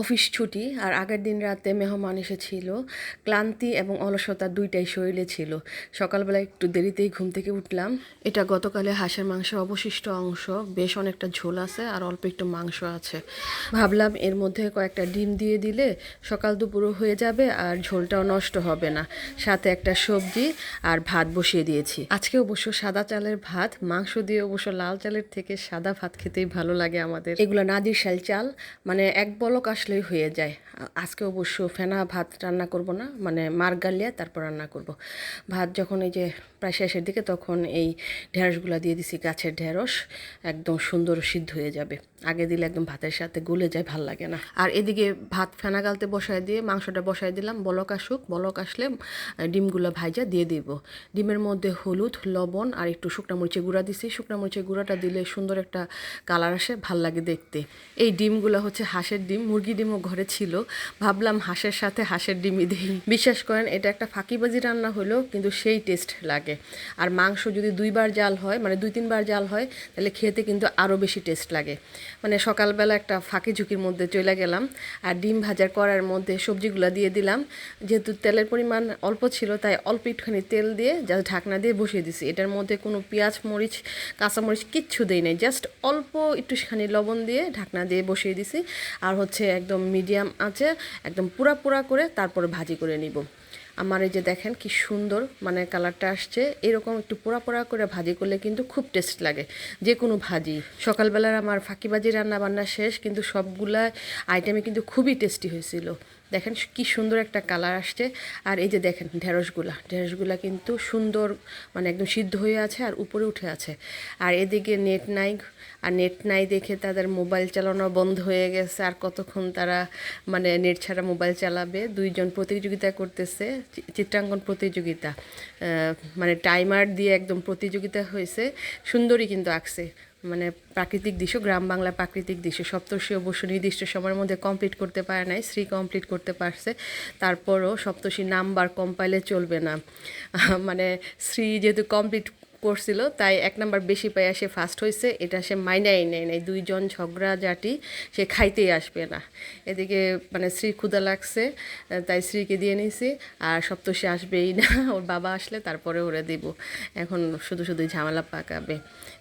Office ছুটি আর আগের দিন রাতে মেহমান এসেছিল। ক্লান্তি এবং অলসতা দুইটাই শরীরে ছিল। সকালবেলা একটু দেরিতেই ঘুম থেকে উঠলাম। এটা গতকালে হাঁসের মাংসের অবশিষ্ট অংশ। বেশ অনেকটা ঝোল আছে আর অল্প একটু মাংস আছে। ভাবলাম এর মধ্যে কয়েকটা ডিম দিয়ে দিলে সকাল দুপুরও হয়ে যাবে আর ঝোলটাও নষ্ট হবে না। সাথে একটা সবজি আর ভাত বসিয়ে দিয়েছি। আজকে অবশ্য সাদা চালের ভাত, মাংস দিয়ে অবশ্য লাল চালের থেকে সাদা ভাত খেতেই ভালো লাগে আমাদের। এগুলো নাদির শাল চাল মানে এক বলক আসলেই হয়ে যায়। আজকে অবশ্য ফেনা ভাত রান্না করব না মানে মার গালিয়া তারপর রান্না করব। ভাত যখন এই যে প্রায় শেষের দিকে তখন এই ঢেঁড়সগুলো দিয়ে দিছি, গাছের ঢেঁড়স একদম সুন্দর সিদ্ধ হয়ে যাবে। আগে দিলে একদম ভাতের সাথে গলে যায়, ভালো লাগে না। আর এদিকে ভাত ফেনা গালতে বসায় দিয়ে মাংসটা বসায় দিলাম, বলক আসুক, বলক আসলে ডিমগুলো ভাইজা দিয়ে দিব। ডিমের মধ্যে হলুদ, লবণ আর একটু শুকনা মরিচের গুঁড়া দিছি। শুকনা মরিচের গুঁড়াটা দিলে সুন্দর একটা কালার আসে, ভালো লাগে দেখতে। এই ডিমগুলো হচ্ছে হাঁসের ডিম ডিমও ঘরে ছিল। ভাবলাম হাঁসের সাথে হাঁসের ডিমই দিই। বিশ্বাস করেন, এটা একটা ফাঁকিবাজি রান্না হলো কিন্তু সেই টেস্ট লাগে। আর মাংস যদি দুইবার জাল হয় মানে দুই তিনবার জাল হয়, তাহলে খেতে কিন্তু আরও বেশি টেস্ট লাগে। মানে সকালবেলা একটা ফাঁকি ঝুঁকির মধ্যে চলে গেলাম আর ডিম ভাজার করার মধ্যে সবজিগুলো দিয়ে দিলাম। যেহেতু তেলের পরিমাণ অল্প ছিল, তাই অল্প একটুখানি তেল দিয়ে জাস্ট ঢাকনা দিয়ে বসিয়ে দিছি। এটার মধ্যে কোনো পেঁয়াজ, মরিচ কাঁচামরিচ কিচ্ছু দেই নাই। জাস্ট অল্প একটুখানি লবণ দিয়ে ঢাকনা দিয়ে বসিয়ে দিছি। আর হচ্ছে একদম মিডিয়াম আছে একদম পুরা পুরা করে তারপরে ভাজি করে নিব। আমার এই যে দেখেন কি সুন্দর মানে কালারটা আসছে। এরকম একটু পোড়া পোড়া করে ভাজি করলে কিন্তু খুব টেস্ট লাগে। যে কোনো ভাজি। সকালবেলার আমার ফাঁকিবাজি রান্না বান্না শেষ, কিন্তু সবগুলা আইটেমে কিন্তু খুবই টেস্টি হয়েছিল। দেখেন কি সুন্দর একটা কালার আসছে। আর এই যে দেখেন ঢেঁড়সগুলা ঢেঁড়সগুলা কিন্তু সুন্দর মানে একদম সিদ্ধ হয়ে আছে আর উপরে উঠে আছে। আর এদিকে নেট নাই। আর নেট নাই দেখে তাদের মোবাইল চালানো বন্ধ হয়ে গেছে। আর কতক্ষণ তারা মানে নেট ছাড়া মোবাইল চালাবে? দুইজন প্রতিযোগিতা করতেছে। চিত্রাঙ্কন প্রতিযোগিতা। মানে টাইমার দিয়ে একদম প্রতিযোগিতা হয়েছে। সুন্দরী কিন্তু আঁকছে। মানে প্রাকৃতিক দৃশ্য, গ্রাম বাংলা প্রাকৃতিক দৃশ্য। সপ্তর্ষি অবশ্য নির্দিষ্ট সময়ের মধ্যে কমপ্লিট করতে পারে নাই, শ্রী কমপ্লিট করতে পারছে। তারপরও সপ্তর্ষি নাম্বার কম্পাইলে চলবে না। মানে শ্রী যেহেতু কমপ্লিট করছিল, তাই এক নাম্বার বেশি পাইয়া সে ফার্স্ট হয়েছে এটা সে মাইনাই নেয় নাই, দুইজন ঝগড়া জাটি সে খাইতেই আসবে না। এদিকে মানে শ্রী ক্ষুদা লাগছে, তাই শ্রীকে দিয়ে নিয়েছি আর সপ্তষী আসবেই না, ওর বাবা আসলে তারপরে ওরে দিব। এখন শুধু শুধু ঝামেলা পাকাবে।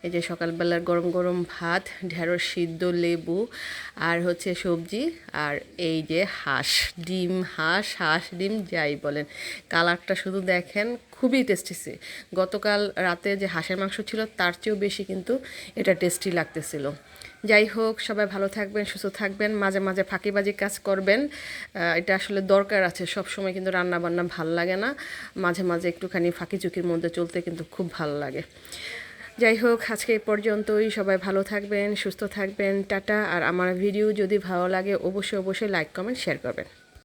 এই যে সকালবেলার গরম গরম ভাত, ঢেঁড়স সিদ্ধ, লেবু, আর হচ্ছে সবজি, আর এই যে হাঁস, ডিম, হাঁস হাঁস, ডিম, যাই বলেন। কালারটা শুধু দেখেন খুবই টেস্টি গতকাল রাতে যে হাঁসের মাংস ছিল, তার চেয়েও বেশি কিন্তু এটা টেস্টি লাগতেছিল। যাই হোক, সবাই ভালো থাকবেন, সুস্থ থাকবেন, মাঝে মাঝে ফাঁকিবাজি কাজ করবেন। এটা আসলে দরকার আছে সব সময় কিন্তু রান্না বান্না ভালো লাগে না। মাঝে মাঝে একটুখানি ফাঁকি চুকির মধ্যে চলতে কিন্তু খুব ভালো লাগে। যাই হোক, আজকে এই পর্যন্তই। সবাই ভালো থাকবেন, সুস্থ থাকবেন, টাটা। আর আমার ভিডিও যদি ভালো লাগে, অবশ্যই অবশ্যই লাইক কমেন্ট শেয়ার করবেন।